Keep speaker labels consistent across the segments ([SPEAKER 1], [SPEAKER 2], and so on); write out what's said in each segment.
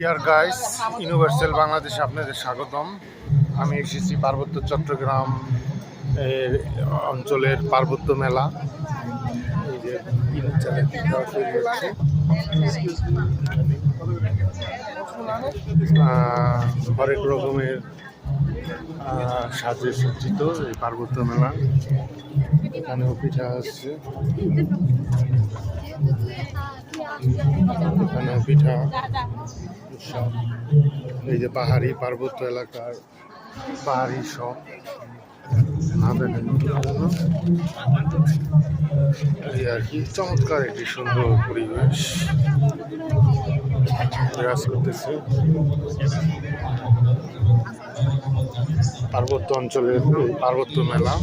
[SPEAKER 1] Deer guys universal বাংলাদেশে আপনাদের স্বাগতম। আমি এসেছি পার্বত্য চট্টগ্রাম এর অঞ্চলের পার্বত্য মেলা। হরেক রকমের সাজে সজ্জিত এই পার্বত্য মেলা। এখানেও পিঠা আসছে এখানেও পিঠা। সব। এই যে পাহাড়ি পার্বত্য এলাকার পাহাড়ি সব। এই আর কি, চমৎকার একটি সুন্দর পরিবেশ। বিরাজ করতেছে। পার্বত্য অঞ্চলের পার্বত্য মেলা।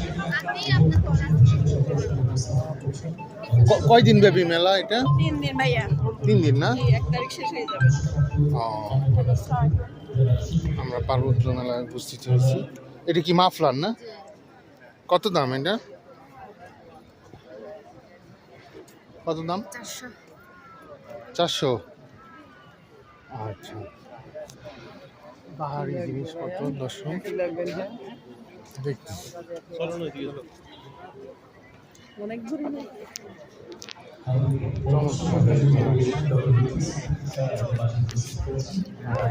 [SPEAKER 1] কয়দিন ব্যাপী মেলা এটা?
[SPEAKER 2] তিন দিন ভাইয়া।
[SPEAKER 1] তিন দিন না?
[SPEAKER 2] এক তারিখ শেষ হয়ে যাবে।
[SPEAKER 1] ও। আমরা পার্বত্য মেলায় উপস্থিত হয়েছি। এটা কি মাফলার না? কত দাম এটা? কত দাম?
[SPEAKER 2] চারশো।
[SPEAKER 1] চারশো? আচ্ছা। পাহাড়ি জিনিসপত্র দর্শন দেখতে
[SPEAKER 2] অনেক দূরে না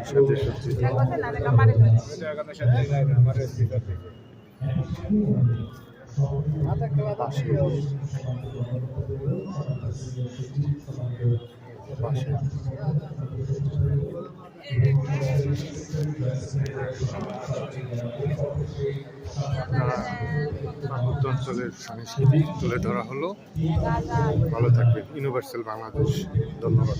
[SPEAKER 1] সত্যি সত্যি আপনারা অঞ্চলের সংস্কৃতি তুলে ধরা হলো। ভালো থাকবেন। ইউনিভার্সাল বাংলাদেশ ধন্যবাদ।